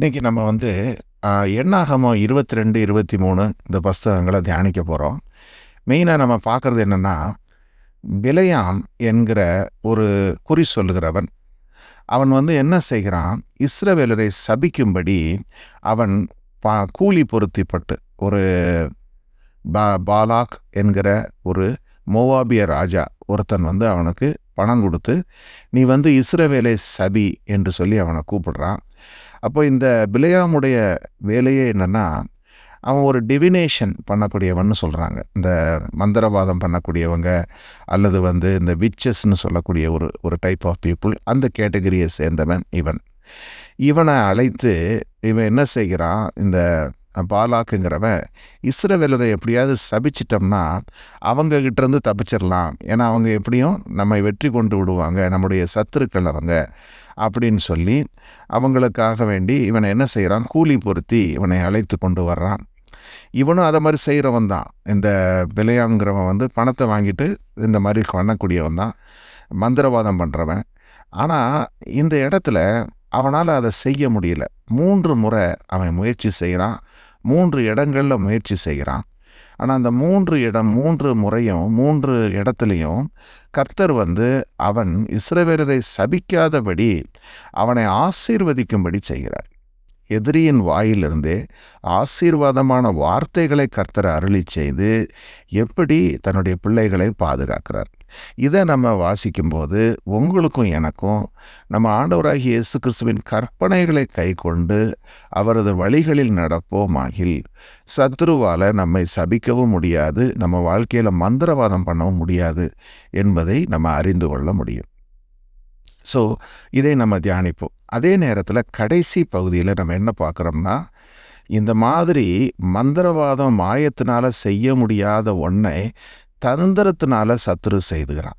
இன்றைக்கி நம்ம வந்து எண்ணாகமோ இருபத்தி ரெண்டு இருபத்தி மூணு இந்த புஸ்தகங்களை தியானிக்க போகிறோம் மெயினாக நம்ம பார்க்குறது என்னென்னா விலையாம் என்கிற ஒரு குறி சொல்லுகிறவன் அவன் வந்து என்ன செய்கிறான்? இஸ்ரவேலரை சபிக்கும்படி அவன் பா கூலி பொருத்திப்பட்டு ஒரு பா பாலாக் என்கிற ஒரு மோவாபிய ராஜா ஒருத்தன் வந்து அவனுக்கு பணம் கொடுத்து நீ வந்து இஸ்ரவேலை சபி என்று சொல்லி அவனை கூப்பிடுறான். அப்போ இந்த பிலையாமுடைய வேலையே என்னென்னா அவன் ஒரு டிவினேஷன் பண்ணக்கூடியவன்னு சொல்கிறாங்க இந்த மந்திரவாதம் பண்ணக்கூடியவங்க அல்லது வந்து இந்த விச்சஸ்ன்னு சொல்லக்கூடிய ஒரு ஒரு டைப் ஆஃப் பீப்புள் அந்த கேட்டகரியை சேர்ந்தவன் இவன். இவனை அழைத்து இவன் என்ன செய்கிறான் இந்த பாலாக்குங்கிறவன் இஸ்ரவேலரை எப்படியாவது சபிச்சிட்டோம்னா அவங்கக்கிட்டேருந்து தப்பிச்சிடலாம் ஏன்னா அவங்க எப்படியும் நம்மை வெற்றி கொண்டு விடுவாங்க நம்முடைய சத்துருக்கள் அவங்க. அப்படின்னு சொல்லி அவங்களுக்காக வேண்டி இவனை என்ன செய்கிறான் கூலி பொருத்தி இவனை அழைத்து கொண்டு வர்றான். இவனும் அதை மாதிரி செய்கிறவன் தான். இந்த விலையாங்கிறவன் வந்து பணத்தை வாங்கிட்டு இந்த மாதிரி பண்ணக்கூடியவன் தான். மந்திரவாதம் பண்ணுறவன் ஆனால் இந்த இடத்துல அவனால் அதை செய்ய முடியல. மூன்று முறை அவன் முயற்சி செய்கிறான் மூன்று இடங்களில் முயற்சி செய்கிறான் ஆனால் அந்த மூன்று இடம் மூன்று முறையும் மூன்று இடத்துலையும் கர்த்தர் வந்து அவன் இஸ்ரவேலரை சபிக்காதபடி அவனை ஆசீர்வதிக்கும்படி செய்கிறார். எதிரியின் வாயிலிருந்தே ஆசீர்வாதமான வார்த்தைகளை கர்த்தர் அருளி செய்து எப்படி தன்னுடைய பிள்ளைகளை பாதுகாக்கிறார். இதை நம்ம வாசிக்கும்போது உங்களுக்கும் எனக்கும் நம்ம ஆண்டவராகிய இயேசு கிறிஸ்துவின் கற்பனைகளை கை கொண்டு அவரது வழிகளில் நடப்போமாகில் சத்ருவால் நம்மை சபிக்கவும் முடியாது நம்ம வாழ்க்கையில் மந்திரவாதம் பண்ணவும் முடியாது என்பதை நம்ம அறிந்து கொள்ள முடியும். ஸோ இதை நம்ம தியானிப்போம். அதே நேரத்தில் கடைசி பகுதியில் நம்ம என்ன பார்க்குறோம்னா இந்த மாதிரி மந்திரவாதம் மாயத்தினால் செய்ய முடியாத ஒன்றை தந்திரத்தினால சத்துரு செய்துகிறான்.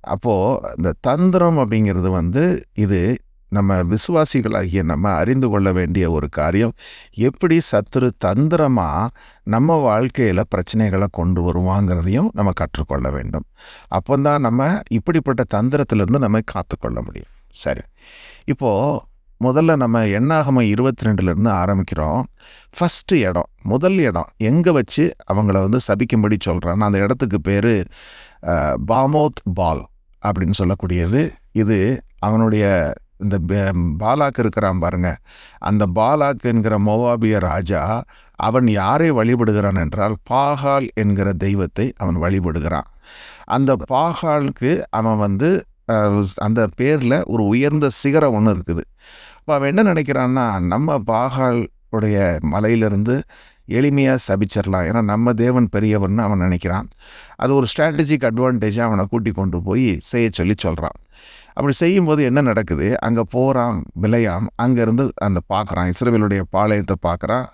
அப்போது இந்த தந்திரம் அப்படிங்கிறது வந்து இது நம்ம விசுவாசிகளாகிய நம்ம அறிந்து கொள்ள வேண்டிய ஒரு காரியம். எப்படி சத்துரு தந்திரமாக நம்ம வாழ்க்கையில் பிரச்சனைகளை கொண்டு வருவாங்கிறதையும் நம்ம கற்றுக்கொள்ள வேண்டும். அப்போ தான் நம்ம இப்படிப்பட்ட தந்திரத்திலேருந்து நம்ம காத்துக்கொள்ள முடியும். சரி. இப்போது முதல்ல நம்ம எண்ணாகம இருபத்தி ரெண்டுலேருந்து ஆரம்பிக்கிறோம். ஃபஸ்ட்டு இடம் முதல் இடம் எங்கே வச்சு அவங்கள வந்து சபிக்கும்படி சொல்கிறான் அந்த இடத்துக்கு பேர் பாமோத் பால் அப்படின்னு சொல்லக்கூடியது. இது அவனுடைய இந்த பாலாக் இருக்கிறான் பாருங்க. அந்த பாலாக் என்கிற மோவாபிய ராஜா அவன் யாரை வழிபடுகிறான் என்றால் பாகால் என்கிற தெய்வத்தை அவன் வழிபடுகிறான். அந்த பாகாலுக்கு அவன் வந்து அந்த பேரில் ஒரு உயர்ந்த சிகரம் ஒன்று இருக்குது. அப்போ அவன் என்ன நினைக்கிறான்னா நம்ம பாகால் உடைய மலையிலிருந்து எளிமையாக சபிச்சிடலாம் ஏன்னா நம்ம தேவன் பெரியவர்னு அவன் நினைக்கிறான். அது ஒரு ஸ்ட்ராட்டஜிக் அட்வான்டேஜாக அவனை கூட்டி கொண்டு போய் செய்ய சொல்லி சொல்கிறான் அப்படி செய்யும்போது என்ன நடக்குது? அங்கே போகிறான் விளையாம் அங்கேருந்து அந்த பார்க்குறான் இஸ்ரேவேலுடைய பாளையத்தை பார்க்குறான்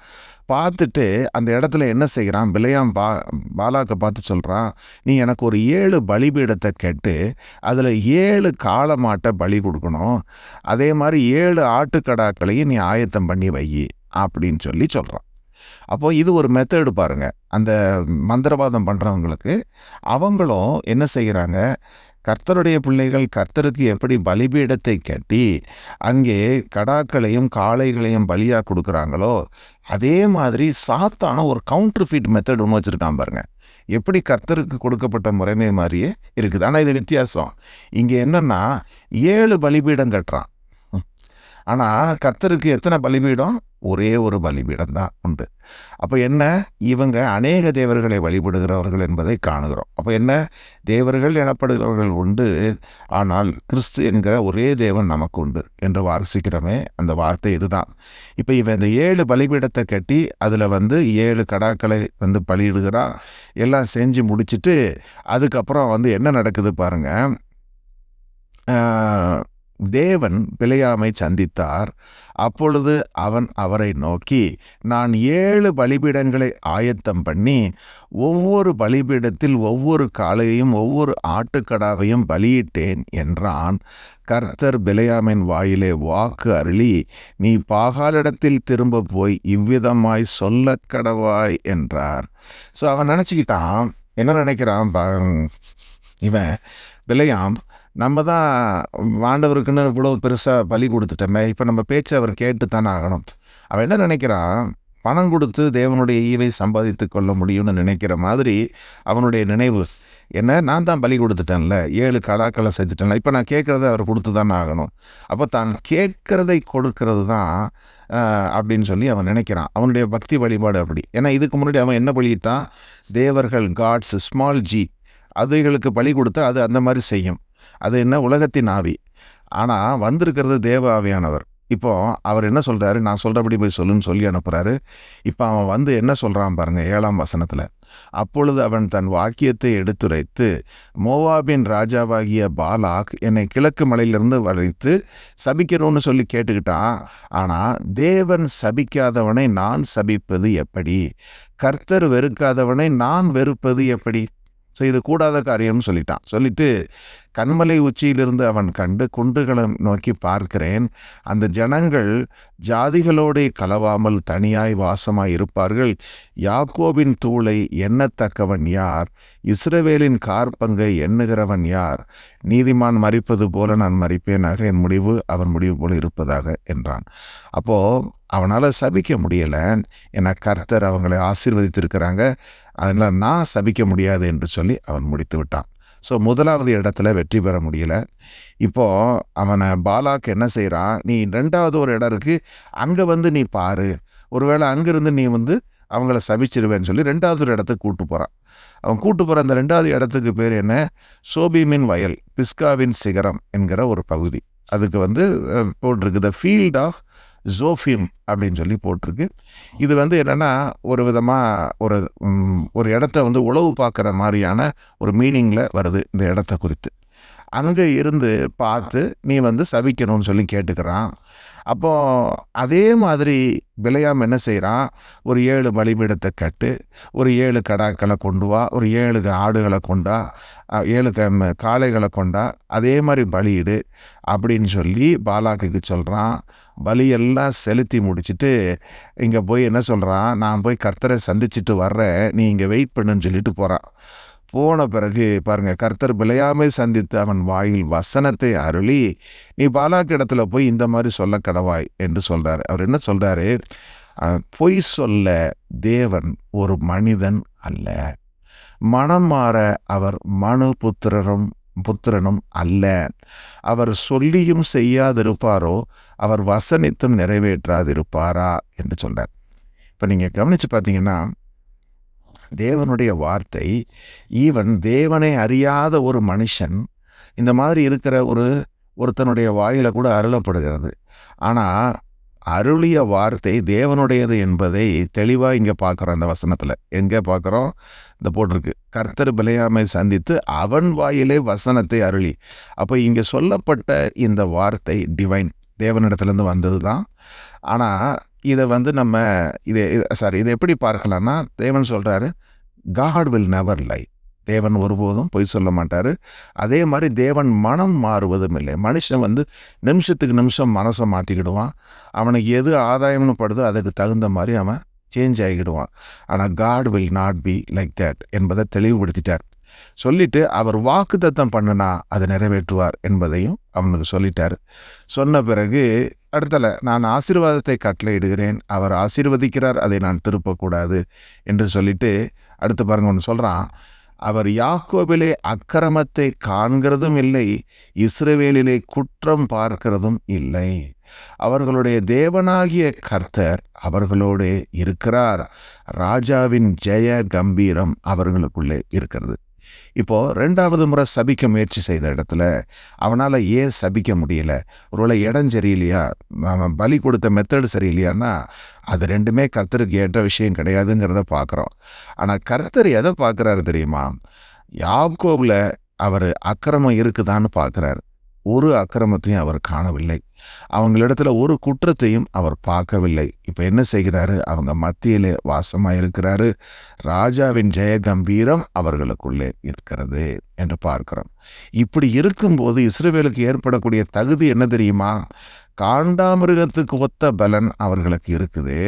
பார்த்துட்டு அந்த இடத்துல என்ன செய்கிறான்? விலையாம் பா பாலாக்கை பார்த்து சொல்கிறான் நீ எனக்கு ஒரு ஏழு பலிபீடத்தை கேட்டு அதில் ஏழு காளமாட்டை பலி கொடுக்கணும். அதே மாதிரி ஏழு ஆட்டுக்கடாக்களையும் நீ ஆயத்தம் பண்ணி வை அப்படின்னு சொல்லி சொல்கிறான் அப்போது இது ஒரு மெத்தடு பாருங்க. அந்த மந்திரவாதம் பண்ணுறவங்களுக்கு அவங்களும் என்ன செய்கிறாங்க? கர்த்தருடைய பிள்ளைகள் கர்த்தருக்கு எப்படி பலிபீடத்தை கட்டி அங்கே கடாக்களையும் காளைகளையும் பலியாக கொடுக்குறாங்களோ அதே மாதிரி சாத்தான ஒரு கவுண்டர் ஃபீட் மெத்தட் ஒன்று வச்சுருக்கான் பாருங்க. எப்படி கர்த்தருக்கு கொடுக்கப்பட்ட முறைமை மாதிரியே இருக்குது. ஆனால் இது வித்தியாசம். இங்கே என்னென்னா ஏழு பலிபீடம் கட்டுறான். ஆனால் கத்தருக்கு எத்தனை பலிபீடம்? ஒரே ஒரு பலிபீடம் தான் உண்டு. அப்போ என்ன? இவங்க அநேக தேவர்களை வழிபடுகிறவர்கள் என்பதை காணுகிறோம். அப்போ என்ன? தேவர்கள் எனப்படுகிறவர்கள் உண்டு. ஆனால் கிறிஸ்து என்கிற ஒரே தேவன் நமக்கு உண்டு என்று வாரசிக்கிறோமே அந்த வார்த்தை இதுதான். இப்போ இவன் இந்த ஏழு பலிபீடத்தை கட்டி அதில் வந்து ஏழு கடாக்களை வந்து பலியிடுகிறான். எல்லாம் செஞ்சு முடிச்சுட்டு அதுக்கப்புறம் வந்து என்ன நடக்குது பாருங்கள் தேவன் பிழையாமை சந்தித்தார். அப்பொழுது அவன் அவரை நோக்கி நான் ஏழு பலிபீடங்களை ஆயத்தம் பண்ணி ஒவ்வொரு பலிபீடத்தில் ஒவ்வொரு காளையையும் ஒவ்வொரு ஆட்டுக்கடாவையும் பலியிட்டேன் என்றான். கர்த்தர் பிலையாமின் வாயிலே வாக்கு அருளி நீ பாகாலிடத்தில் திரும்ப போய் இவ்விதமாய் சொல்லக்கடவாய் என்றார். ஸோ அவன் நினச்சிக்கிட்டான். என்ன நினைக்கிறான் இவன் பிலையாம் நம்ம தான் ஆண்டவருக்குன்னு இவ்வளோ பெருசாக பலி கொடுத்துட்டோமே இப்போ நம்ம பேச்சை அவர் கேட்டு தானே ஆகணும். அவன் என்ன நினைக்கிறான்? பணம் கொடுத்து தேவனுடைய ஈவை சம்பாதித்து கொள்ள முடியும்னு நினைக்கிற மாதிரி அவனுடைய நினைவு. என்ன? நான் தான் பலி கொடுத்துட்டேன்ல ஏழு கலாக்களை செஞ்சுட்டேன்ல இப்போ நான் கேட்குறத அவர் கொடுத்து தானே ஆகணும். அப்போ தான் கேட்குறதை கொடுக்கறது தான் அப்படின்னு சொல்லி அவன் நினைக்கிறான். அவனுடைய பக்தி வழிபாடு அப்படி. ஏன்னா இதுக்கு முன்னாடி அவன் என்ன பலியிட்டான்? தேவர்கள் காட்ஸ் ஸ்மால் ஜி அதுகளுக்கு பலி கொடுத்தா அது அந்த மாதிரி செய்யும். அது என்ன உலகத்தின் ஆவி. ஆனால் வந்திருக்கிறது தேவ ஆவியானவர். இப்போ அவர் என்ன சொல்கிறாரு நான் சொல்கிறபடி போய் சொல்லுன்னு சொல்லி அனுப்புகிறாரு இப்போ அவன் வந்து என்ன சொல்கிறான் பாருங்கள் ஏழாம் வசனத்தில். அப்பொழுது அவன் தன் வாக்கியத்தை எடுத்துரைத்து மோவாபின் ராஜாவாகிய பாலாக் என்னை கிழக்கு மலையிலிருந்து வளைத்து சபிக்கணும்னு சொல்லி கேட்டுக்கிட்டான். ஆனால் தேவன் சபிக்காதவனை நான் சபிப்பது எப்படி? கர்த்தர் வெறுக்காதவனை நான் வெறுப்பது எப்படி? ஸோ இது கூடாத காரியம்னு சொல்லிட்டான். சொல்லிட்டு கண்மலை உச்சியிலிருந்து அவன் கண்டு குன்றுகளை நோக்கி பார்க்கிறேன். அந்த ஜனங்கள் ஜாதிகளோடே கலவாமல் தனியாய் வாசமாய் இருப்பார்கள். யாக்கோபின் தூளை எண்ணத்தக்கவன் யார்? இஸ்ரவேலின் கார்பங்கை எண்ணுகிறவன் யார்? நீதிமான் மறிப்பது போல நான் மறிப்பேனாக? என் முடிவு அவன் முடிவு போல இருப்பதாக என்றான். அப்போ அவனால் சபிக்க முடியலை. என கர்த்தர் அவங்களை ஆசீர்வதித்திருக்கிறாங்க. அதனால் நான் சபிக்க முடியாது என்று சொல்லி அவன் முடித்து விட்டான். ஸோ முதலாவது இடத்துல வெற்றி பெற முடியல. இப்போது அவனை பாலாக்கு என்ன செய்கிறான் நீ ரெண்டாவது ஒரு இடம் இருக்கு அங்கே வந்து நீ பாரு. ஒருவேளை அங்கிருந்து நீ வந்து அவங்கள சபிச்சிருவேன்னு சொல்லி ரெண்டாவது ஒரு இடத்துக்கு கூட்டு போகிறான் அவன் கூட்டு போகிற அந்த ரெண்டாவது இடத்துக்கு பேர் என்ன? சோபிமின் வயல் பிஸ்காவின் சிகரம் என்கிற ஒரு பகுதி. அதுக்கு வந்து போட்டிருக்கு. த ஃபீல்ட் ஆஃப் ஜோஃபிம் அப்படின்னு சொல்லி போட்டிருக்கு. இது வந்து என்னென்னா ஒரு விதமாக ஒரு ஒரு இடத்த வந்து உளவு பார்க்குற மாதிரியான ஒரு மீனிங்கில் வருது இந்த இடத்த குறித்து. அங்கே இருந்து பார்த்து நீ வந்து சபிக்கணும்னு சொல்லி கேட்டுக்கிறான். அப்போது அதே மாதிரி பிழையாம் என்ன செய்கிறான் ஒரு ஏழு பலிபீடத்தை கட்டு ஒரு ஏழு கடாக்களை கொண்டு வா ஒரு ஏழு ஆடுகளை கொண்டா ஏழு காளைகளை கொண்டா அதே மாதிரி பலியிடு அப்படின்னு சொல்லி பாலாக்குக்கு சொல்கிறான் பலியெல்லாம் செலுத்தி முடிச்சுட்டு இங்கே போய் என்ன சொல்கிறான் நான் போய் கர்த்தரை சந்திச்சுட்டு வர்றேன். நீ இங்கே வெயிட் பண்ணுன்னு சொல்லிட்டு போகிறான் போன பிறகு பாருங்க கர்த்தர் விளையாமை சந்தித்து அவன் வாயில் வசனத்தை அருளி நீ பாலாக்கு இடத்துல போய் இந்த மாதிரி சொல்ல கடவாய் என்று சொல்கிறார் அவர் என்ன சொல்கிறாரு பொய் சொல்ல தேவன் ஒரு மனிதன் அல்ல. மனம் மாற அவர் மனு புத்திரரும் புத்திரனும் அல்ல. அவர் சொல்லியும் செய்யாதிருப்பாரோ அவர் வசனித்தும் நிறைவேற்றாதிருப்பாரா என்று சொல்கிறார் இப்போ நீங்கள் கவனித்து பார்த்தீங்கன்னா தேவனுடைய வார்த்தை ஈவன் தேவனை அறியாத ஒரு மனுஷன் இந்த மாதிரி இருக்கிற ஒரு ஒருத்தனுடைய வாயில கூட அருளப்படுகிறது. ஆனால் அருளிய வார்த்தை தேவனுடையது என்பதை தெளிவாக இங்கே பார்க்குறோம் அந்த வசனத்தில். எங்கே பார்க்குறோம் இந்த போட்டிருக்கு. கர்த்தர் பிழையாமை சந்தித்து அவன் வாயிலே வசனத்தை அருளி. அப்போ இங்கே சொல்லப்பட்ட இந்த வார்த்தை டிவைன் தேவனிடத்துலேருந்து வந்தது தான் ஆனால் இதை வந்து நம்ம இதை சாரி இதை எப்படி பார்க்கலாம்னா தேவன் சொல்கிறாரு காட் வில் நெவர் லை தேவன் ஒருபோதும் பொய் சொல்ல மாட்டார். அதே மாதிரி தேவன் மனம் மாறுவதும் இல்லை. மனுஷன் வந்து நிமிஷத்துக்கு நிமிஷம் மனசை மாற்றிக்கிடுவான் அவனுக்கு எது ஆதாயம்னு படுதோ அதுக்கு தகுந்த மாதிரி அவன் சேஞ்ச் ஆகிடுவான். ஆனால் God will not be like that என்பதை தெளிவுபடுத்திட்டார். சொல்லிட்டு அவர் வாக்குத்தத்தம் பண்ணினா அதை நிறைவேற்றுவார் என்பதையும் அவனுக்கு சொல்லிட்டார். சொன்ன பிறகு அடுத்தல நான் ஆசீர்வாதத்தை கட்டளையிடுகிறேன் அவர் ஆசீர்வதிக்கிறார். அதை நான் திருப்பக்கூடாது என்று சொல்லிட்டு அடுத்து பாருங்க ஒன்று சொல்கிறான் அவர் யாக்கோபிலே அக்கிரமத்தை காண்கிறதும் இல்லை இஸ்ரேவேலிலே குற்றம் பார்க்கிறதும் இல்லை. அவர்களுடைய தேவனாகிய கர்த்தர் அவர்களோடு இருக்கிறார். ராஜாவின் ஜெய கம்பீரம் அவர்களுக்குள்ளே இருக்கிறது. இப்போது ரெண்டாவது முறை சபிக்க முயற்சி செய்த இடத்துல அவனால் ஏன் சபிக்க முடியல? ஒருவேளை இடம் சரியில்லையா? அவன் பலி கொடுத்த மெத்தடு சரியில்லையான்னா அது ரெண்டுமே கர்த்தருக்கு ஏற்ற விஷயம் கிடையாதுங்கிறத பார்க்குறோம். ஆனால் கர்த்தர் எதை பார்க்குறாரு தெரியுமா? யாப்கோவில் அவர் அக்கிரமம் இருக்குதான்னு பார்க்குறாரு. ஒரு அக்கிரமத்தையும் அவர் காணவில்லை. அவங்களிடத்துல ஒரு குற்றத்தையும் அவர் பார்க்கவில்லை. இப்போ என்ன செய்கிறாரு? அவங்க மத்தியிலே வாசமாக இருக்கிறாரு ராஜாவின் ஜெய கம்பீரம் அவர்களுக்குள்ளே இருக்கிறது என்று பார்க்கிறோம். இப்படி இருக்கும்போது இஸ்ரேவேலுக்கு ஏற்படக்கூடிய தகுதி என்ன தெரியுமா? காண்டாமிருகத்துக்கு ஒத்த பலன் அவர்களுக்கு இருக்குது.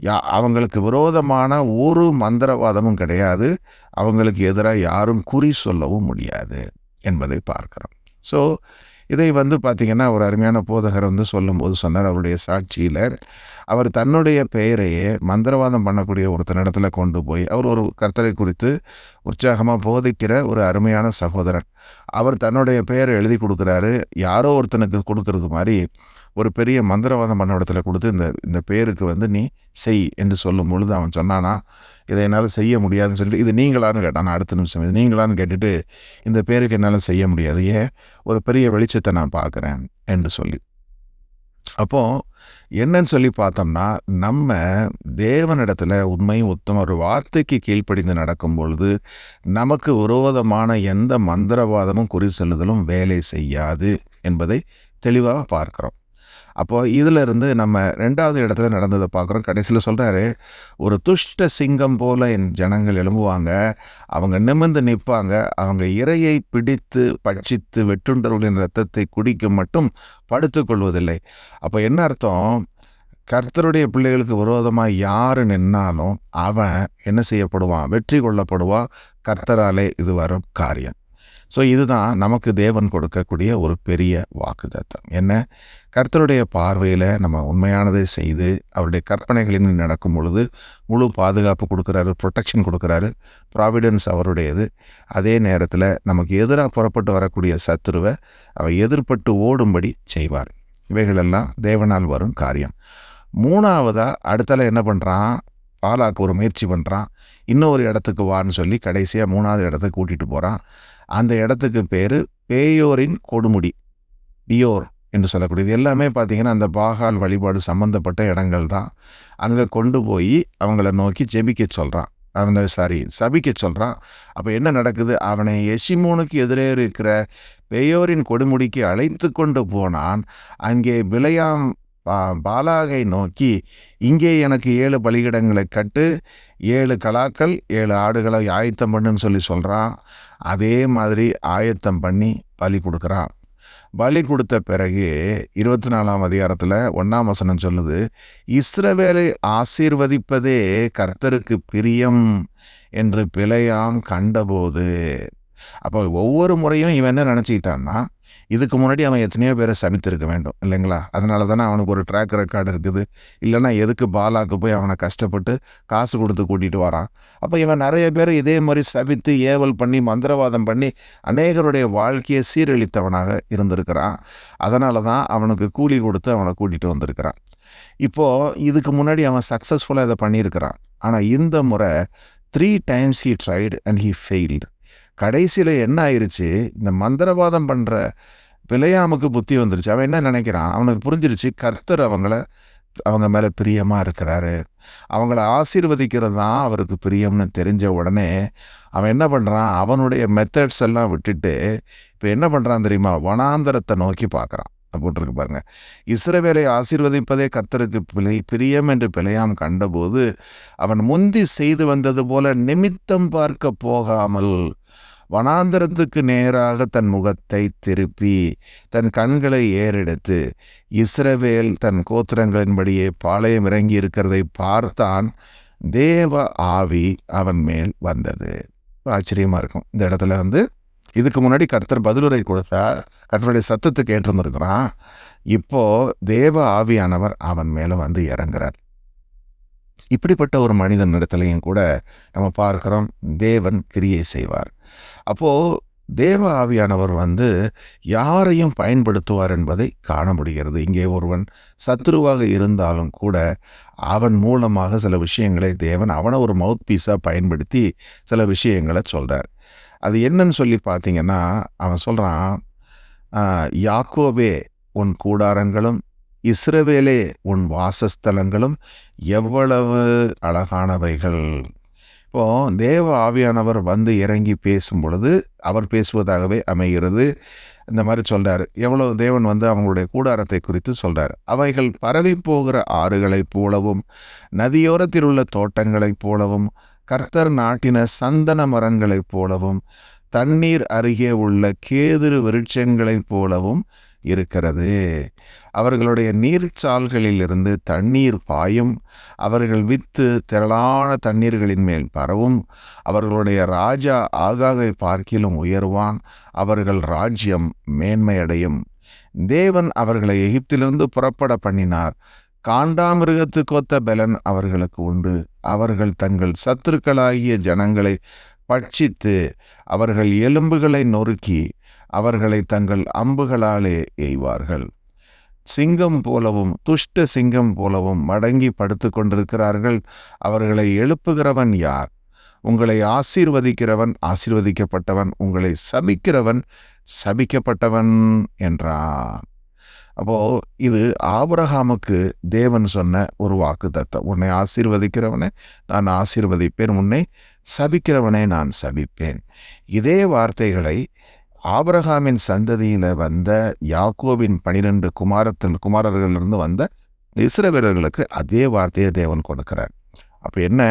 யா அவங்களுக்கு விரோதமான ஒரு மந்திரவாதமும் கிடையாது. அவங்களுக்கு எதிராக யாரும் குறி சொல்லவும் முடியாது என்பதை பார்க்கிறோம். ஸோ இதை வந்து பார்த்திங்கன்னா ஒரு அருமையான போதகர் வந்து சொல்லும்போது சொன்னார். அவருடைய சாட்சியில் அவர் தன்னுடைய பெயரையே மந்திரவாதம் பண்ணக்கூடிய ஒருத்தனிடத்தில் கொண்டு போய் அவர் ஒரு கர்த்தரை குறித்து உற்சாகமாக போதிக்கிற ஒரு அருமையான சகோதரன் அவர் தன்னுடைய பெயரை எழுதி கொடுக்குறாரு. யாரோ ஒருத்தனுக்கு கொடுக்கறது மாதிரி ஒரு பெரிய மந்திரவாதம் பண்ண இடத்துல கொடுத்து இந்த இந்த பேருக்கு வந்து நீ செய் என்று சொல்லும் பொழுது அவன் சொன்னானா இதை என்னால் செய்ய முடியாதுன்னு சொல்லிட்டு இது நீங்களான்னு கேட்டான். அடுத்த நிமிஷம் இது நீங்களான்னு கேட்டுட்டு இந்த பேருக்கு என்னால் செய்ய முடியாது. ஏன்? ஒரு பெரிய வெளிச்சத்தை நான் பார்க்குறேன் என்று சொல்லி. அப்போது என்னன்னு சொல்லி பார்த்தோம்னா நம்ம தேவனிடத்தில் உண்மையும் உத்தம ஒரு வார்த்தைக்கு கீழ்ப்படிந்து நடக்கும் பொழுது நமக்கு விரோதமான எந்த மந்திரவாதமும் குறி செல்லுதலும் வேலை செய்யாது என்பதை தெளிவாக பார்க்குறோம். அப்போது இதில் இருந்து நம்ம ரெண்டாவது இடத்துல நடந்ததை பார்க்குறோம். கடைசியில் சொல்கிறாரு ஒரு துஷ்ட சிங்கம் போல என் ஜனங்கள் எழும்புவாங்க. அவங்க நிமிர்ந்து நிற்பாங்க. அவங்க இரையை பிடித்து பட்சித்து வெட்டுண்டவர்களின் ரத்தத்தை குடிக்க மட்டும் படுத்துக்கொள்வதில்லை அப்போ என்ன அர்த்தம்? கர்த்தருடைய பிள்ளைகளுக்கு விரோதமாக யார் நின்னாலும் அவன் என்ன செய்யப்படுவான்? வெற்றி கொள்ளப்படுவான். கர்த்தராலே இது வரும் காரியம். ஸோ இதுதான் நமக்கு தேவன் கொடுக்கக்கூடிய ஒரு பெரிய வாக்குதத்தம் என்ன? கர்த்தருடைய பார்வையில் நம்ம உண்மையானதை செய்து அவருடைய கற்பனைகளின் நடக்கும் பொழுது முழு பாதுகாப்பு கொடுக்குறாரு ப்ரொடெக்ஷன் கொடுக்குறாரு ப்ராவிடன்ஸ் அவருடையது. அதே நேரத்தில் நமக்கு எதிராக புறப்பட்டு வரக்கூடிய சத்துருவை அவர் எதிர்பட்டு ஓடும்படி செய்வார். இவைகளெல்லாம் தேவனால் வரும் காரியம். மூணாவதாக அடுத்தால என்ன பண்ணுறான் பாலாக்கு ஒரு முயற்சி பண்ணுறான் இன்னொரு இடத்துக்கு வான்னு சொல்லி கடைசியாக மூணாவது இடத்துக்கு கூட்டிகிட்டு போகிறான் அந்த இடத்துக்கு பேர் பேயோரின் கொடுமுடி டியோர். என்று சொல்லக்கூடியது. எல்லாமே பார்த்திங்கன்னா அந்த பாகால் வழிபாடு சம்மந்தப்பட்ட இடங்கள் தான். அங்கே கொண்டு போய் அவங்கள நோக்கி ஜெபிக்க சொல்கிறான் அவனை சாரி சபிக்க சொல்கிறான் அப்போ என்ன நடக்குது? அவனை எஷிமோனுக்கு எதிரே இருக்கிற பெயோரின் கொடுமுடிக்கு அழைத்து கொண்டு போனான். அங்கே விளையாம் பாலாகை நோக்கி இங்கே எனக்கு ஏழு பலிகிடங்களை கட்டு ஏழு கலாக்கள் ஏழு ஆடுகளை ஆயத்தம் பண்ணுன்னு சொல்லி சொல்கிறான் அதே மாதிரி ஆயத்தம் பண்ணி பலி கொடுக்குறான். பலி கொடுத்த பிறகு இருபத்தி நாலாம் அதிகாரத்தில் ஒன்றாம் வசனம் சொல்லுது இஸ்ரவேலை ஆசீர்வதிப்பதே கர்த்தருக்கு பிரியம் என்று பிழையாம் கண்டபோது அப்போ ஒவ்வொரு முறையும் இவன் என்ன நினச்சிக்கிட்டான்னா இதுக்கு முன்னாடி அவன் எத்தனையோ பேரை சமித்திருக்க வேண்டும் இல்லைங்களா? அதனால தானே அவனுக்கு ஒரு ட்ராக் ரெக்கார்டு இருக்குது. இல்லைன்னா எதுக்கு பாலாக்கு போய் அவனை கஷ்டப்பட்டு காசு கொடுத்து கூட்டிகிட்டு வரான்? அப்போ இவன் நிறைய பேர் இதே மாதிரி சபித்து ஏவல் பண்ணி மந்திரவாதம் பண்ணி அநேகருடைய வாழ்க்கையை சீரழித்தவனாக இருந்திருக்கிறான். அதனால தான் அவனுக்கு கூலி கொடுத்து அவனை கூட்டிகிட்டு வந்திருக்கிறான். இப்போது இதுக்கு முன்னாடி அவன் சக்ஸஸ்ஃபுல்லாக இதை பண்ணியிருக்கிறான். ஆனால் இந்த முறை three times he tried and he failed கடைசியில் என்ன ஆயிடுச்சு இந்த மந்திரவாதம் பண்ணுற பிழையாமுக்கு புத்தி வந்துருச்சு. அவன் என்ன நினைக்கிறான்? அவனுக்கு புரிஞ்சிருச்சு கர்த்தர் அவங்கள அவங்க மேலே பிரியமாக இருக்கிறாரு. அவங்கள ஆசீர்வதிக்கிறது தான் அவருக்கு பிரியம்னு தெரிஞ்ச உடனே அவன் என்ன பண்ணுறான் அவனுடைய மெத்தட்ஸ் எல்லாம் விட்டுட்டு இப்போ என்ன பண்ணுறான் தெரியுமா? வனாந்தரத்தை நோக்கி பார்க்குறான். போட்டிருக்கு பாருங்க. இஸ்ரவேலை ஆசீர்வதிப்பதே கர்த்தருக்கு பிழை பிரியம் என்று பிழையாம் கண்டபோது அவன் முந்தி செய்து வந்தது போல நிமித்தம் பார்க்க போகாமல் வனாந்திரத்துக்கு நேராக தன் முகத்தை திருப்பி தன் கண்களை ஏறெடுத்து இஸ்ரவேல் தன் கோத்திரங்களின்படியே பாளையம் இறங்கி இருக்கிறதை பார்த்தான் தேவ ஆவி அவன் மேல் வந்தது. ஆச்சரியமாக இருக்கும். இந்த இடத்துல வந்து இதுக்கு முன்னாடி கர்த்தர் பதிலுரை கொடுத்தா கர்த்தருடைய சத்தத்துக்கு கேட்டிருந்துருக்கிறான் இப்போது தேவ ஆவியானவர் அவன் மேலே வந்து இறங்குறார். இப்படிப்பட்ட ஒரு மனிதன் இடத்துலையும் கூட நம்ம பார்க்குறோம் தேவன் கிரியை செய்வார். அப்போது தேவ ஆவியானவர் வந்து யாரையும் பயன்படுத்துவார் என்பதை காண முடிகிறது. இங்கே ஒருவன் சத்ருவாக இருந்தாலும் கூட அவன் மூலமாக சில விஷயங்களை தேவன் அவனை ஒரு மவுத் பீஸாக பயன்படுத்தி சில விஷயங்களை சொல்கிறார் அது என்னன்னு சொல்லி பார்த்தீங்கன்னா அவன் சொல்கிறான் யாக்கோவே உன் கூடாரங்களும் இஸ்ரவேலே உன் வாசஸ்தலங்களும் எவ்வளவு அழகானவைகள். இப்போது தேவ ஆவியானவர் வந்து இறங்கி பேசும் பொழுது அவர் பேசுவதாகவே அமைகிறது. இந்த மாதிரி சொல்கிறார் எவ்வளோ தேவன் வந்து அவங்களுடைய கூடாரத்தை குறித்து சொல்கிறார் அவைகள் பரவி போகிற ஆறுகளைப் போலவும் நதியோரத்தில் உள்ள தோட்டங்களைப் போலவும் கர்த்தர் நாட்டின சந்தன மரங்களைப் போலவும் தண்ணீர் அருகே உள்ள கேதுரு விருட்சங்களைப் போலவும் இருக்கிறது. அவர்களுடைய நீர்ச்சால்களிலிருந்து தண்ணீர் பாயும். அவர்கள் வித்து திரளான தண்ணீர்களின் மேல் பரவும். அவர்களுடைய ராஜா ஆகாகை பார்க்கிலும் உயர்வான். அவர்கள் ராஜ்யம் மேன்மையடையும். தேவன் அவர்களை எகிப்திலிருந்து புறப்பட பண்ணினார். காண்டாமிருகத்து கொத்த பலன் அவர்களுக்கு உண்டு. அவர்கள் தங்கள் சத்துருக்களாகிய ஜனங்களை பட்சித்து அவர்கள் எலும்புகளை நொறுக்கி அவர்களை தங்கள் அம்புகளாலே எய்வார்கள். சிங்கம் போலவும் துஷ்ட சிங்கம் போலவும் மடங்கி படுத்து கொண்டிருக்கிறார்கள் அவர்களை எழுப்புகிறவன் யார்? உங்களை ஆசீர்வதிக்கிறவன் ஆசீர்வதிக்கப்பட்டவன் உங்களை சபிக்கிறவன் சபிக்கப்பட்டவன் என்றான். அப்போது இது ஆபரகாமுக்கு தேவன் சொன்ன ஒரு வாக்கு தத்தம் உன்னை ஆசீர்வதிக்கிறவனை நான் ஆசீர்வதிப்பேன். உன்னை சபிக்கிறவனை நான் சபிப்பேன். இதே வார்த்தைகளை ஆபரகாமின் சந்ததியில் வந்த யாக்கோவின் பனிரெண்டு குமாரத்தில் குமாரர்களிலிருந்து வந்த இஸ்ரவேலர்களுக்கு அதே வார்த்தையை தேவன் கொடுக்கிறார். அப்போ என்ன?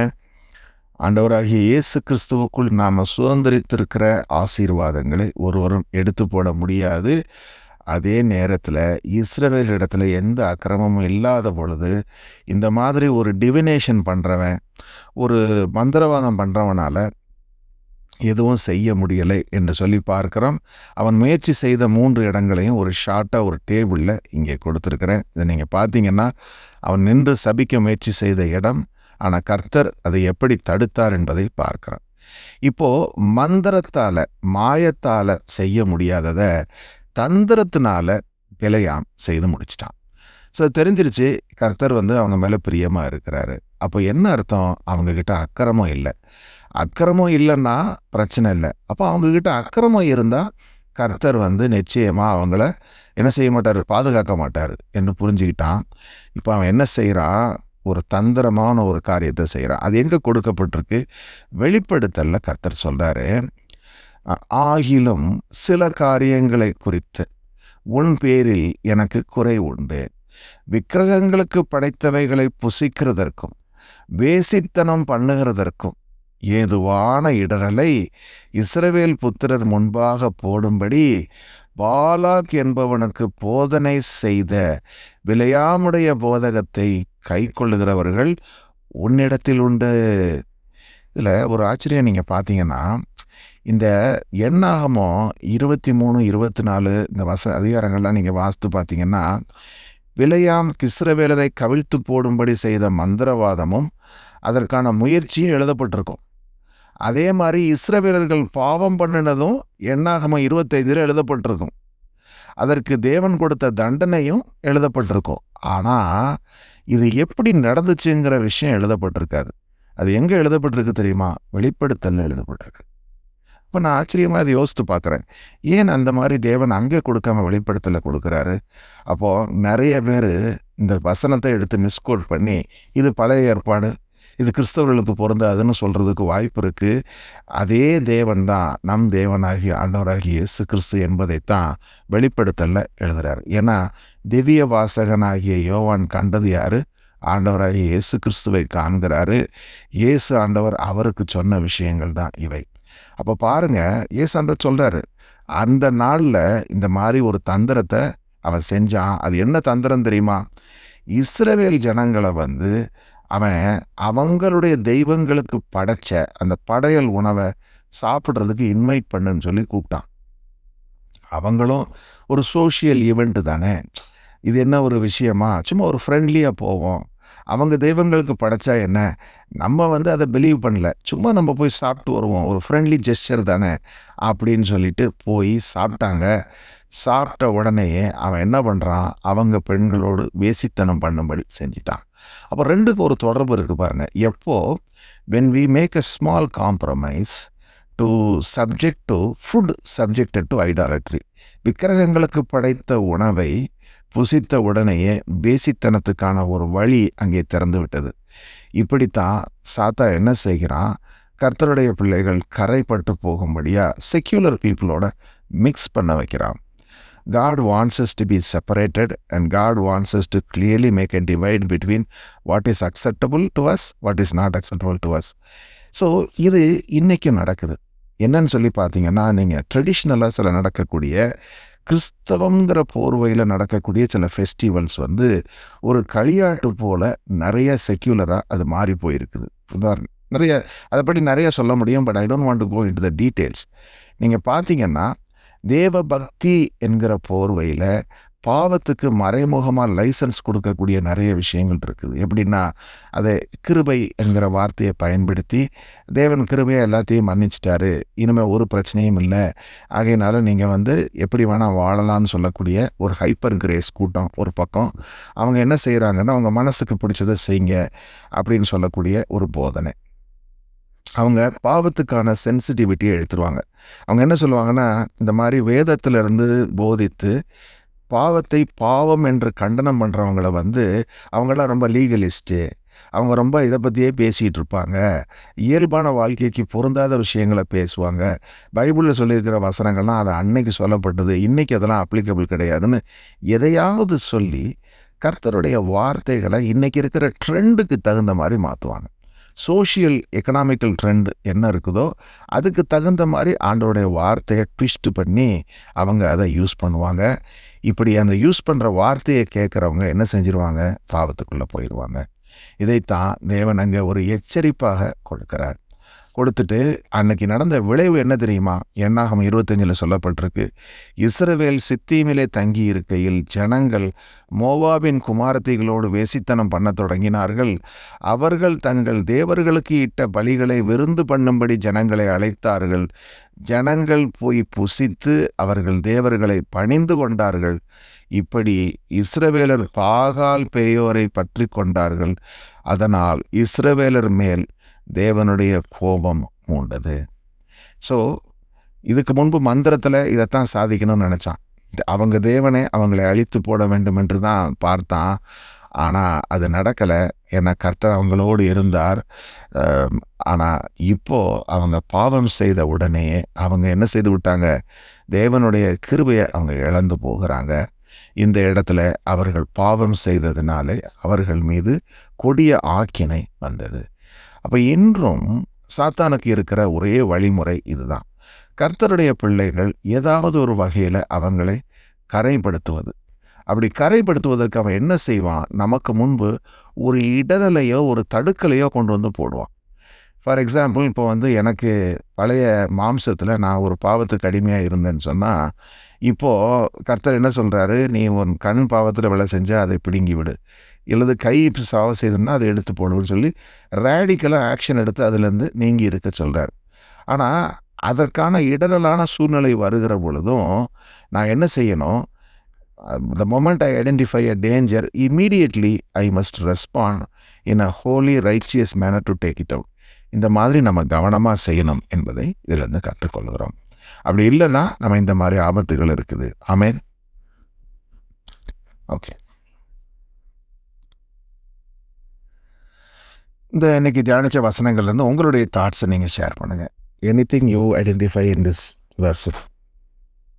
ஆண்டவராகிய இயேசு கிறிஸ்துவுக்குள் நாம் சுதந்திரித்திருக்கிற ஆசீர்வாதங்களை ஒருவரும் எடுத்து போட முடியாது. அதே நேரத்தில் இஸ்ரவேல் இடத்துல எந்த அக்கிரமமும் இல்லாத பொழுது இந்த மாதிரி ஒரு டிவினேஷன் பண்ணுறவன் ஒரு மந்திரவாதம் பண்ணுறவனால் எதுவும் செய்ய முடியலை என்று சொல்லி பார்க்கிறோம். அவன் முயற்சி செய்த மூன்று இடங்களையும் ஒரு ஷார்ட்டாக ஒரு டேபிளில் இங்கே கொடுத்துருக்குறேன். இதை நீங்கள் பார்த்தீங்கன்னா அவன் நின்று சபிக்க முயற்சி செய்த இடம் ஆனால் கர்த்தர் அதை எப்படி தடுத்தார் என்பதை பார்க்குறான் இப்போது மந்திரத்தால் மாயத்தால் செய்ய முடியாததை தந்திரத்தினால பிழையாம் செய்து முடிச்சிட்டான். ஸோ தெரிஞ்சிருச்சு கர்த்தர் வந்து அவங்க மேலே பிரியமாக இருக்கிறாரு. அப்போ என்ன அர்த்தம்? அவங்கக்கிட்ட அக்கிரமம் இல்லை. அக்கிரமம் இல்லைன்னா பிரச்சனை இல்லை. அப்போ அவங்கக்கிட்ட அக்கிரமம் இருந்தால் கர்த்தர் வந்து நிச்சயமாக அவங்கள என்ன செய்ய மாட்டார்? பாதுகாக்க மாட்டார் என்று புரிஞ்சுக்கிட்டான். இப்போ அவன் என்ன செய்கிறான் ஒரு தந்திரமான ஒரு காரியத்தை செய்கிறான் அது எங்கே கொடுக்கப்பட்டிருக்கு? வெளிப்படுத்தலில் கர்த்தர் சொல்கிறாரு ஆகிலும் சில காரியங்களை குறித்து உன் பேரில் எனக்கு குறை உண்டு. விக்கிரகங்களுக்கு படைத்தவைகளை புசிக்கிறதற்கும் வேசித்தனம் பண்ணுகிறதற்கும் ஏதுவான இடரலை இஸ்ரவேல் புத்திரர் முன்பாக போடும்படி பாலாக் என்பவனுக்கு போதனை செய்த விலையாமுடைய போதகத்தை கை கொள்ளுகிறவர்கள் உன்னிடத்தில் உண்டு. இதில் ஒரு ஆச்சரியம் நீங்கள் பார்த்தீங்கன்னா இந்த எண்ணாகமோ இருபத்தி மூணு இருபத்தி நாலு இந்த வச அதிகாரங்கள்லாம் நீங்கள் வாசித்து பார்த்தீங்கன்னா விலையாம் கிஸ்ரவேலரை கவிழ்த்து போடும்படி செய்த மந்திரவாதமும் அதற்கான முயற்சியும் எழுதப்பட்டிருக்கும். அதே மாதிரி இஸ்ரவேலர்கள் பாவம் பண்ணினதும் எண்ணாகமோ இருபத்தைந்தில் எழுதப்பட்டிருக்கும். அதற்கு தேவன் கொடுத்த தண்டனையும் எழுதப்பட்டிருக்கும். ஆனால் இது எப்படி நடந்துச்சுங்கிற விஷயம் எழுதப்பட்டிருக்காது. அது எங்கே எழுதப்பட்டிருக்கு தெரியுமா? வெளிப்படுத்தல் எழுதப்பட்டிருக்கு. இப்போ நான் ஆச்சரியமாக அதை யோசித்து பார்க்குறேன். ஏன் அந்த மாதிரி தேவன் அங்கே கொடுக்காம வெளிப்படுத்தலை கொடுக்குறாரு? அப்போது நிறைய பேர் இந்த வசனத்தை எடுத்து மிஸ்கோட் பண்ணி இது பழைய ஏற்பாடு இது கிறிஸ்தவர்களுக்கு பொருந்தாதுன்னு சொல்கிறதுக்கு வாய்ப்பு இருக்குது அதே தேவன் தான் நம் தேவனாகிய ஆண்டவராகிய இயேசு கிறிஸ்து என்பதைத்தான் வெளிப்படுத்தல எழுதுகிறார் ஏன்னா திவ்ய வாசகனாகிய யோவான் கண்டது யார்? ஆண்டவராகிய இயேசு கிறிஸ்துவை காண்கிறாரு. இயேசு ஆண்டவர் அவருக்கு சொன்ன விஷயங்கள் தான் இவை. அப்போ பாருங்க ஏசாண்டர் சொல்கிறாரு அந்த நாளில் இந்த மாதிரி ஒரு தந்திரத்தை அவன் செஞ்சான். அது என்ன தந்திரம் தெரியுமா? இஸ்ரவேல் ஜனங்களை வந்து அவன் அவங்களுடைய தெய்வங்களுக்கு படைச்ச அந்த படையல் உணவை சாப்பிட்றதுக்கு இன்வைட் பண்ணுன்னு சொல்லி கூப்பிட்டான். அவங்களும் ஒரு சோஷியல் ஈவெண்ட்டு தானே? இது என்ன ஒரு விஷயமா? சும்மா ஒரு ஃப்ரெண்ட்லியாக போவோம். அவங்க தெய்வங்களுக்கு படைச்சா என்ன? நம்ம வந்து அதை பிலீவ் பண்ணல. சும்மா நம்ம போய் சாப்பிட்டு வருவோம். ஒரு ஃப்ரெண்ட்லி ஜெஸ்டர் தானே? அப்படின்னு சொல்லிட்டு போய் சாப்பிட்டாங்க. சாப்பிட்ட உடனேயே அவன் என்ன பண்ணுறான் அவங்க பெண்களோடு வேசித்தனம் பண்ணும்படி செஞ்சிட்டான். அப்போ ரெண்டுக்கு ஒரு தொடர்பு இருக்குது பாருங்கள் எப்போ? When we make a small compromise to subject to food subjected to idolatry விக்கிரகங்களுக்கு படைத்த உணவை புசித்த உடனேயே பேசித்தனத்துக்கான ஒரு வழி அங்கே திறந்து விட்டது இப்படித்தான் சாத்தா என்ன செய்கிறான்? கர்த்தருடைய பிள்ளைகள் கரைப்பட்டு போகும்படியாக செக்யூலர் பீப்புளோட மிக்ஸ் பண்ண வைக்கிறான். God wants us to be separated and God wants us to clearly make a divide between what is acceptable to us what is not acceptable to us so இது இன்றைக்கும் நடக்குது. என்னன்னு சொல்லி பார்த்தீங்கன்னா நீங்கள் ட்ரெடிஷ்னலாக சில நடக்கக்கூடிய கிறிஸ்தவங்கிற போர்வையில் நடக்கக்கூடிய சில ஃபெஸ்டிவல்ஸ் வந்து ஒரு களியாட்டு போல நிறைய செக்யூலராக அது மாறி போயிருக்குது. உதாரணம் நிறைய அதை பற்றி நிறைய சொல்ல முடியும் but I don't want to go into the details நீங்கள் பார்த்தீங்கன்னா தேவ பக்தி என்கிற போர்வையில் பாவத்துக்கு மறைமுகமாக லைசன்ஸ் கொடுக்கக்கூடிய நிறைய விஷயங்கள் இருக்குது. எப்படின்னா அதை கிருபை என்கிற வார்த்தையை பயன்படுத்தி தேவன் கிருபையை எல்லாத்தையும் மன்னிச்சிட்டாரு. இனிமேல் ஒரு பிரச்சனையும் இல்லை. ஆகையினால நீங்கள் வந்து எப்படி வேணால் வாழலாம்னு சொல்லக்கூடிய ஒரு ஹைப்பர் கிரேஸ் கூட்டம் ஒரு பக்கம். அவங்க என்ன செய்கிறாங்கன்னா அவங்க மனசுக்கு பிடிச்சதை செய்யுங்க அப்படின்னு சொல்லக்கூடிய ஒரு போதனை. அவங்க பாவத்துக்கான சென்சிட்டிவிட்டியை எடுத்துருவாங்க. அவங்க என்ன சொல்லுவாங்கன்னா இந்த மாதிரி வேதத்திலிருந்து போதித்து பாவத்தை பாவம் என்று கண்டனம் பண்ணுறவங்கள வந்து அவங்களாம் ரொம்ப லீகலிஸ்ட்டு அவங்க ரொம்ப இதை பற்றியே பேசிகிட்டு இருப்பாங்க. இயல்பான வாழ்க்கைக்கு பொருந்தாத விஷயங்களை பேசுவாங்க. பைபிளில் சொல்லியிருக்கிற வசனங்கள்லாம் அது அன்னைக்கு சொல்லப்பட்டது இன்றைக்கி அதெல்லாம் அப்ளிகபிள் கிடையாதுன்னு எதையாவது சொல்லி கர்த்தருடைய வார்த்தைகளை இன்றைக்கி இருக்கிற ட்ரெண்டுக்கு தகுந்த மாதிரி மாற்றுவாங்க சோஷியல் எக்கனாமிக்கல் ட்ரெண்ட் என்ன இருக்குதோ அதுக்கு தகுந்த மாதிரி ஆண்டோடைய வார்த்தையை ட்விஸ்ட் பண்ணி அவங்க அதை யூஸ் பண்ணுவாங்க. இப்படி அந்த யூஸ் பண்ணுற வார்த்தையை கேட்குறவங்க என்ன செஞ்சிருவாங்க? பாவத்துக்குள்ளே போயிடுவாங்க இதைத்தான் தேவன் அங்கே ஒரு எச்சரிப்பாக கொடுக்கிறார். கொடுத்துட்டு அன்னைக்கு நடந்த விளைவு என்ன தெரியுமா? என்னாகும் இருபத்தஞ்சில் சொல்லப்பட்டிருக்கு. இஸ்ரவேல் சித்தீமிலே தங்கி இருக்கையில் ஜனங்கள் மோவாபின் குமாரத்திகளோடு வேசித்தனம் பண்ண தொடங்கினார்கள். அவர்கள் தங்கள் தேவர்களுக்கு இட்ட பலிகளை விருந்து பண்ணும்படி ஜனங்களை அழைத்தார்கள். ஜனங்கள் போய் புசித்து அவர்கள் தேவர்களை பணிந்து கொண்டார்கள். இப்படி இஸ்ரவேலர் பாகால் பேயோரை பற்றி கொண்டார்கள். அதனால் இஸ்ரவேலர் மேல் தேவனுடைய கோபம் மூண்டது ஸோ இதுக்கு முன்பு மந்திரத்தில் இதைத்தான் சாதிக்கணும்னு நினச்சான். அவங்க தேவனை அவங்களை அழித்து போட வேண்டும் என்று தான் பார்த்தான். ஆனால் அது நடக்கலை. ஏன்னா கர்த்தர் அவங்களோடு இருந்தார். ஆனால் இப்போது அவங்க பாவம் செய்த உடனே அவங்க என்ன செய்து விட்டாங்க? தேவனுடைய கிருபையை அவங்க இழந்து போகிறாங்க. இந்த இடத்துல அவர்கள் பாவம் செய்ததினாலே அவர்கள் மீது கொடிய ஆக்கினை வந்தது. அப்போ இன்றும் சாத்தானுக்கு இருக்கிற ஒரே வழிமுறை இதுதான். கர்த்தருடைய பிள்ளைகள் ஏதாவது ஒரு வகையில் அவங்களை கரைப்படுத்துவது. அப்படி கரைப்படுத்துவதற்கு அவன் என்ன செய்வான்? நமக்கு முன்பு ஒரு இடநிலையோ ஒரு தடுக்கலையோ கொண்டு வந்து போடுவான். ஃபார் எக்ஸாம்பிள் இப்போ வந்து எனக்கு பழைய மாம்சத்தில் நான் ஒரு பாவத்துக்கு அடிமையாக இருந்தேன்னு சொன்னால் இப்போது கர்த்தர் என்ன சொல்கிறாரு நீ உன் கண் பாவத்தில் வேலை செஞ்சால் அதை பிடுங்கி விடு இல்லது கை சாவ செய்தோம்னா அதை எடுத்து போடுன்னு சொல்லி ரேடிக்கலாக ஆக்ஷன் எடுத்து அதுலேருந்து நீங்கி இருக்க சொல்கிறார் ஆனால் அதற்கான இடரலான சூழ்நிலை வருகிற பொழுதும் நான் என்ன செய்யணும்? The moment I identify a danger immediately I must respond in a holy righteous manner to take it out இந்த மாதிரி நம்ம கவனமாக செய்யணும் என்பதை இதிலிருந்து கற்றுக்கொள்கிறோம். அப்படி இல்லைன்னா நம்ம இந்த மாதிரி ஆபத்துகள் இருக்குது. ஆமேன். ஓகே. இந்த இன்னைக்கு தியானிச்ச வசனங்கள்லேருந்து உங்களுடைய தாட்ஸை நீங்கள் ஷேர் பண்ணுங்கள் anything you identify in this verse